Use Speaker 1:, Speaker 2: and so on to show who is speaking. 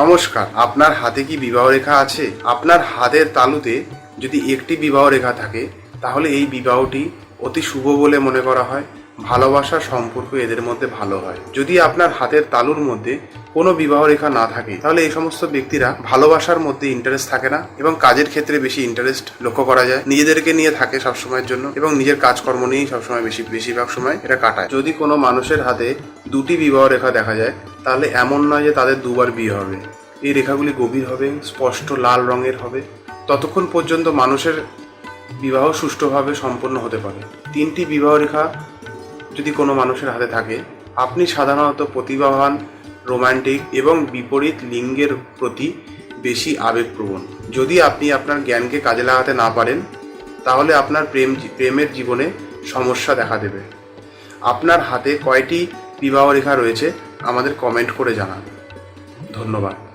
Speaker 1: নমস্কার, আপনার হাতে কি বিবাহ রেখা আছে? আপনার হাতের তালুতে যদি একটি বিবাহ রেখা থাকে, তাহলে এই বিবাহটি অতি শুভ বলে মনে করা হয়। ভালোবাসার সম্পর্ক এদের মধ্যে ভালো হয়। যদি আপনার হাতের তালুর মধ্যে কোনো বিবাহ রেখা না থাকে, তাহলে এই সমস্ত ব্যক্তিরা ভালোবাসার মধ্যে ইন্টারেস্ট থাকে না এবং কাজের ক্ষেত্রে বেশি ইন্টারেস্ট লক্ষ্য করা যায়। নিজেদেরকে নিয়ে থাকে সবসময়ের জন্য এবং নিজের কাজকর্ম নিয়েই সবসময় বেশি, বেশিরভাগ সময় এটা কাটায়। যদি কোনো মানুষের হাতে দুটি বিবাহ রেখা দেখা যায় তাহলে এমন নয় যে তাদের দুবার বিয়ে হবে। এই রেখাগুলি গভীর হবে, স্পষ্ট লাল রঙের হবে। ততক্ষণ পর্যন্ত মানুষের বিবাহ সুষ্ঠুভাবে সম্পন্ন হতে পারে। তিনটি বিবাহ রেখা যদি কোনো মানুষের হাতে থাকে, আপনি সাধারণত প্রতিভাবান, রোমান্টিক এবং বিপরীত লিঙ্গের প্রতি বেশি আবেগপ্রবণ। যদি আপনি আপনার জ্ঞানকে কাজে লাগাতে না পারেন, তাহলে আপনার প্রেম প্রেমের জীবনে সমস্যা দেখা দেবে। আপনার হাতে কয়টি বিবাহ রেখা রয়েছে আমাদের কমেন্ট করে জানান। ধন্যবাদ।